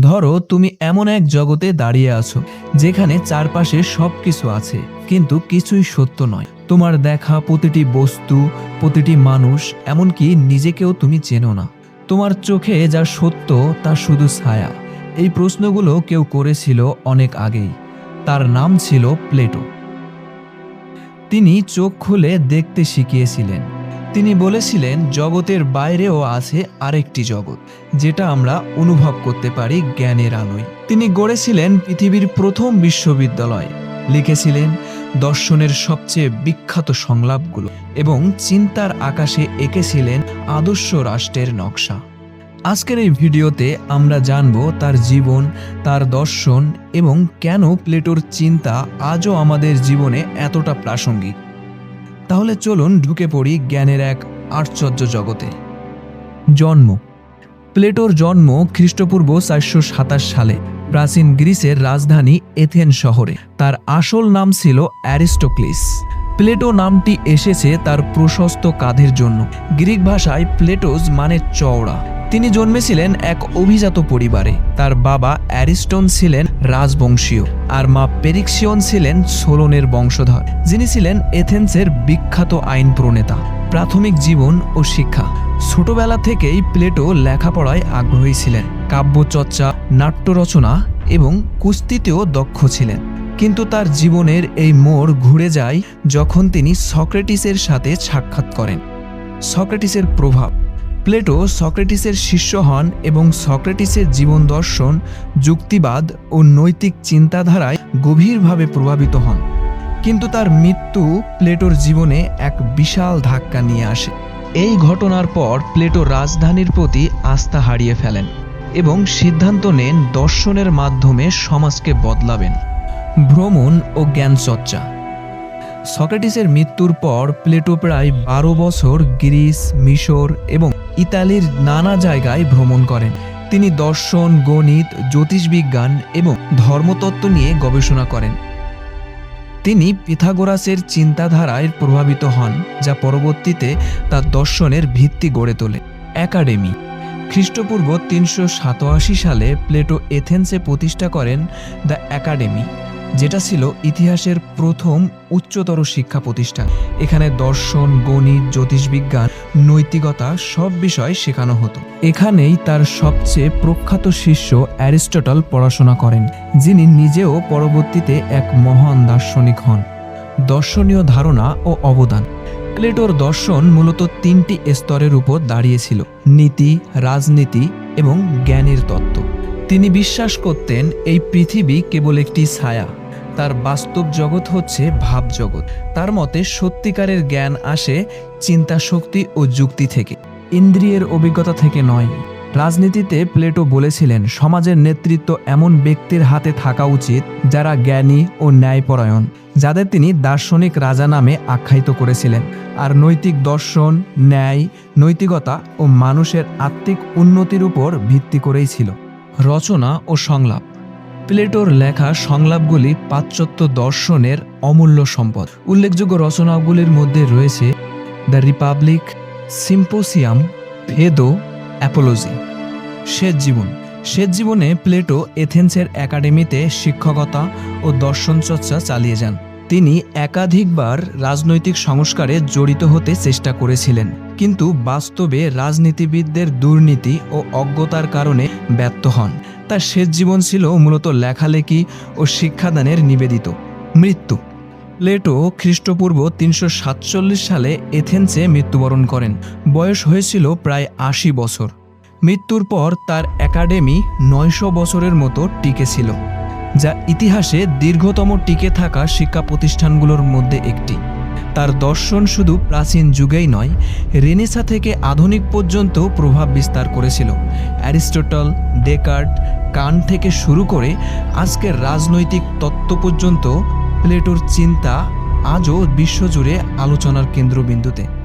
ধরো, তুমি এমন এক জগতে দাঁড়িয়ে আছো, যেখানে চারপাশে সব কিছু আছে, কিন্তু কিছুই সত্য নয়। তোমার দেখা প্রতিটি বস্তু, প্রতিটি মানুষ, এমনকি নিজেকেও তুমি চেনো না। তোমার চোখে যা সত্য, তা শুধু ছায়া। এই প্রশ্নগুলো কেউ করেছিল অনেক আগেই। তার নাম ছিল প্লেটো। তিনি চোখ খুলে দেখতে শিখিয়েছিলেন। তিনি বলেছিলেন, জগতের বাইরেও আছে আরেকটি জগৎ, যেটা আমরা অনুভব করতে পারি জ্ঞানের আলোয়। তিনি গড়েছিলেন পৃথিবীর প্রথম বিশ্ববিদ্যালয়। লিখেছিলেন, দর্শনের সবচেয়ে বিখ্যাত সংলাপগুলো এবং চিন্তার আকাশে এঁকেছিলেন আদর্শ রাষ্ট্রের নকশা। আজকের এই ভিডিওতে আমরা জানব তার জীবন, তার দর্শন এবং কেন প্লেটোর চিন্তা আজও আমাদের জীবনে এতটা প্রাসঙ্গিক। তাহলে চলুন ঢুকে পড়ি জ্ঞানের এক আশ্চর্য জগতে। জন্ম। প্লেটোর জন্ম খ্রিস্টপূর্ব চারশো সাতাশ সালে প্রাচীন গ্রিসের রাজধানী এথেন শহরে। তার আসল নাম ছিল অ্যারিস্টোক্লিস। প্লেটো নামটি এসেছে তার প্রশস্ত কাঁধের জন্য। গ্রিক ভাষায় প্লেটোস মানে চওড়া। তিনি জন্মেছিলেন এক অভিজাত পরিবারে। তার বাবা অ্যারিস্টন ছিলেন রাজবংশীয় আর মা পেরিক্সিয়ন ছিলেন সোলনের বংশধর, যিনি ছিলেন এথেন্সের বিখ্যাত আইন প্রণেতা, প্রাথমিক জীবন ও শিক্ষা। ছোটবেলা থেকেই প্লেটো লেখাপড়ায় আগ্রহী ছিলেন, কাব্যচর্চা নাট্য রচনা এবং কুস্তিতেও দক্ষ ছিলেন। কিন্তু তার জীবনের এই মোড় ঘুরে যায় যখন তিনি সক্রেটিসের সাথে সাক্ষাৎ করেন। সক্রেটিসের প্রভাব প্লেটো সক্রেটিসের শিষ্য হন এবং সক্রেটিসের জীবন দর্শন, যুক্তিবাদ ও নৈতিক চিন্তাধারায় গভীরভাবে প্রভাবিত হন। কিন্তু তার মৃত্যু প্লেটোর জীবনে এক বিশাল ধাক্কা নিয়ে আসে। এই ঘটনার পর প্লেটো রাজধানীর প্রতি আস্থা হারিয়ে ফেলেন এবং সিদ্ধান্ত নেন দর্শনের মাধ্যমে সমাজকে বদলাবেন। ভ্রমণ ও জ্ঞানচর্চা। সক্রেটিসের মৃত্যুর পর প্লেটো প্রায় বারো বছর গ্রিস, মিশর এবং ইতালির নানা জায়গায় ভ্রমণ করেন। তিনি দর্শন, গণিত, জ্যোতিষবিজ্ঞান এবং ধর্মতত্ত্ব নিয়ে গবেষণা করেন। তিনি পিথাগোরাসের চিন্তাধারায় প্রভাবিত হন, যা পরবর্তীতে তার দর্শনের ভিত্তি গড়ে তোলে। একাডেমি। খ্রিস্টপূর্ব তিনশো সাতাশি সালে প্লেটো এথেন্সে প্রতিষ্ঠা করেন দ্য একাডেমি, যেটা ছিল ইতিহাসের প্রথম উচ্চতর শিক্ষা প্রতিষ্ঠান। এখানে দর্শন, গণিত, জ্যোতিষবিজ্ঞান নৈতিকতা সব বিষয় শেখানো হতো। এখানেই তার সবচেয়ে প্রখ্যাত শিষ্য অ্যারিস্টটল পড়াশোনা করেন, যিনি নিজেও পরবর্তীতে এক মহান দার্শনিক হন। দর্শনীয় ধারণা ও অবদান। প্লেটোর দর্শন মূলত তিনটি স্তরের উপর দাঁড়িয়েছিল, নীতি, রাজনীতি এবং জ্ঞানের তত্ত্ব। তিনি বিশ্বাস করতেন, এই পৃথিবী কেবল একটি ছায়া। তার বাস্তব জগৎ হচ্ছে ভাব জগৎ। তার মতে সত্যিকারের জ্ঞান আসে চিন্তা শক্তি ও যুক্তি থেকে, ইন্দ্রিয়ের অভিজ্ঞতা থেকে নয়। রাজনীতিতে প্লেটো বলেছিলেন, সমাজের নেতৃত্ব এমন ব্যক্তির হাতে থাকা উচিত যারা জ্ঞানী ও ন্যায়পরায়ণ, যাদের তিনি দার্শনিক রাজা নামে আখ্যায়িত করেছিলেন। আর নৈতিক দর্শন, ন্যায়, নৈতিকতা ও মানুষের আত্মিক উন্নতির উপর ভিত্তি করেই ছিল। রচনা ও সংলাপ প্লেটোর লেখা সংলাপগুলি পাশ্চাত্য দর্শনের অমূল্য সম্পদ। উল্লেখযোগ্য রচনাগুলির মধ্যে রয়েছে the Republic, Symposium, Phaedo, Apology শেষ জীবন। শেষ জীবনে প্লেটো এথেন্সের একাডেমিতে শিক্ষকতা ও দর্শন চর্চা চালিয়ে যান। তিনি একাধিকবার রাজনৈতিক সংস্কারে জড়িত হতে চেষ্টা করেছিলেন, কিন্তু বাস্তবে রাজনীতিবিদদের দুর্নীতি ও অজ্ঞতার কারণে ব্যর্থ হন। তার শেষ জীবন ছিল মূলত লেখালেখি ও শিক্ষাদানের নিবেদিত। মৃত্যু। প্লেটো খ্রিস্টপূর্ব তিনশো সাতচল্লিশ সালে এথেন্সে মৃত্যুবরণ করেন। বয়স হয়েছিল প্রায় আশি বছর। মৃত্যুর পর তার একাডেমি নয়শো বছরের মতো টিকে ছিল, যা ইতিহাসে দীর্ঘতম টিকে থাকা শিক্ষা প্রতিষ্ঠানগুলোর মধ্যে একটি। তার দর্শন শুধু প্রাচীন যুগেই নয়, রেনেসা থেকে আধুনিক পর্যন্ত প্রভাব বিস্তার করেছিল। অ্যারিস্টটল, ডেকার্ট কান থেকে শুরু করে আজকের রাজনৈতিক তত্ত্ব পর্যন্ত প্লেটোর চিন্তা আজও বিশ্বজুড়ে আলোচনার কেন্দ্রবিন্দুতে।